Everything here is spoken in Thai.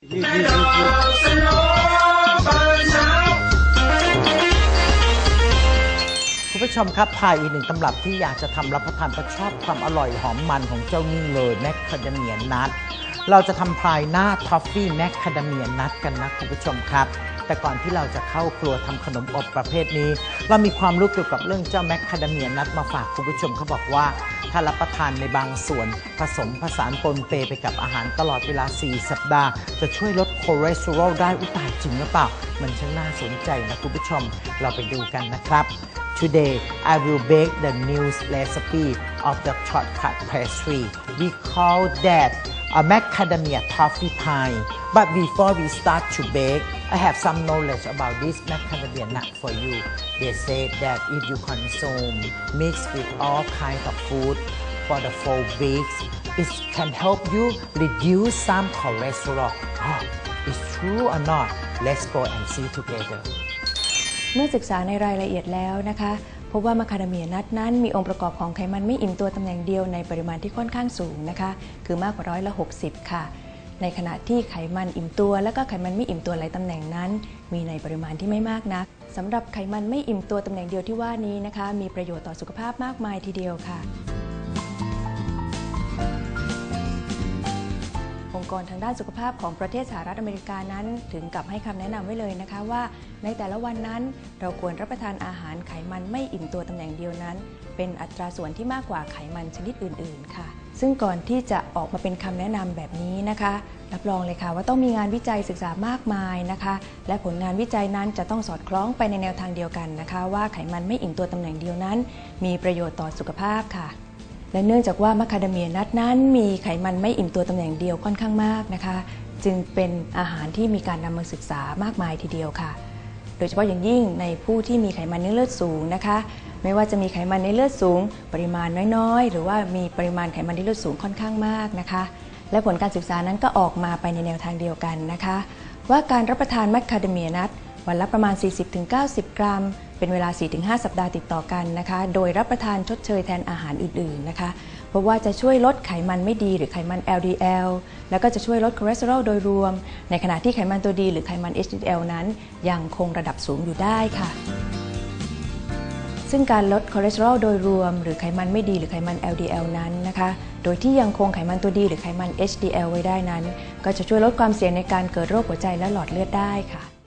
คุณผู้ชมครับพายอีกหนึ่งตำรับที่อยากจะทำรับประทานเพราะชอบความอร่อยหอมมันของเจ้านี่เลยแมคคาเดเมียนัท เราจะทำพายหน้าทอฟฟี่แมคคาเดเมียนัทกันนะคุณผู้ชมครับ แต่ก่อนที่เราจะเข้าครัวทำขนมอบประเภทนี้ เรามีความรู้เกี่ยวกับเรื่องเจ้าแมคคาเดเมียนัทมาฝากคุณผู้ชมเขาบอกว่า ถ้ารับประทานในบางส่วน ผสมผสานปนเปไปกับอาหารตลอดเวลา 4 สัปดาห์ จะช่วยลดคอเลสเตอรอลได้อุตายจริงหรือเปล่า มันช่างน่าสนใจนะคุณผู้ชมเราไปดูกันนะครับ Today, I will bake the new recipe of the shortcut pastry. We call that a macadamia toffee pie. But before we start to bake, I have some knowledge about this macadamia nut for you. They say that if you consume mixed with all kinds of food for the four weeks, it can help you reduce some cholesterol. Oh, is true or not? Let's go and see together. เมื่อศึกษาในรายละเอียดแล้วนะคะ พบว่ามาคาเดเมียนัทนั้นมีองค์ประกอบของไขมันไม่อิ่มตัวตำแหน่งเดียวในปริมาณที่ค่อนข้างสูงนะคะ คือมากกว่าร้อยละ 60 ค่ะ ในขณะที่ไขมันอิ่มตัว และก็ไขมันไม่อิ่มตัวหลายตำแหน่งนั้น มีในปริมาณที่ไม่มากนักสำหรับไขมันไม่อิ่มตัวตำแหน่งเดียวที่ว่านี้นะคะ มีประโยชน์ต่อสุขภาพมากมายทีเดียวค่ะ กรทางด้านสุขภาพของประเทศสหรัฐอเมริกานั้น ถึงกับให้คำแนะนำไว้เลยนะคะว่า ในแต่ละวันนั้นเราควรรับประทานอาหารไขมันไม่อิ่มตัวตำแหน่งเดียวนั้น เป็นอัตราส่วนที่มากกว่าไขมันชนิดอื่น ๆ ค่ะ ซึ่งก่อนที่จะออกมาเป็นคำแนะนำแบบนี้นะคะรับรองเลยค่ะว่าต้องมีงานวิจัยศึกษามากมายนะคะ และผลงานวิจัยนั้นจะต้องสอดคล้องไปในแนวทางเดียวกันนะคะ ว่าไขมันไม่อิ่มตัวตำแหน่งเดียวนั้น มีประโยชน์ต่อสุขภาพค่ะ และเนื่องจากว่ามัคคาเดเมียนัทนั้นมีไขมันไม่อิ่มตัวตำแหน่งเดียวค่อนข้างมากนะคะ จึงเป็นอาหารที่มีการนำมาศึกษามากมายทีเดียวค่ะ โดยเฉพาะอย่างยิ่งในผู้ที่มีไขมันในเลือดสูงนะคะ ไม่ว่าจะมีไขมันในเลือดสูง ปริมาณน้อยๆ หรือว่ามีปริมาณไขมันในเลือดสูงค่อนข้างมากนะคะ และผลการศึกษานั้นก็ออกมาไปในแนวทางเดียวกันนะคะ ว่าการรับประทานมัคคาเดเมียนัท วันละประมาณ 40-90 กรัม เป็นเวลา 4-5 สัปดาห์ติดต่อกันนะคะ โดยรับประทานชดเชยแทนอาหารอื่น ๆ นะคะ เพราะว่าจะช่วยลดไขมันไม่ดีหรือไขมัน LDL แล้วก็จะช่วยลดคอเลสเตอรอลโดยรวม ในขณะที่ไขมันตัวดีหรือไขมัน HDL นั้น ยังคงระดับสูงอยู่ได้ค่ะซึ่งการลดคอเลสเตอรอลโดยรวม หรือไขมันไม่ดีหรือไขมัน LDL นั้นนะคะ โดยที่ยังคงไขมันตัวดีหรือไขมัน HDL ไว้ได้นั้น ก็จะช่วยลดความเสี่ยงในการเกิดโรคหัวใจและหลอดเลือดได้ค่ะ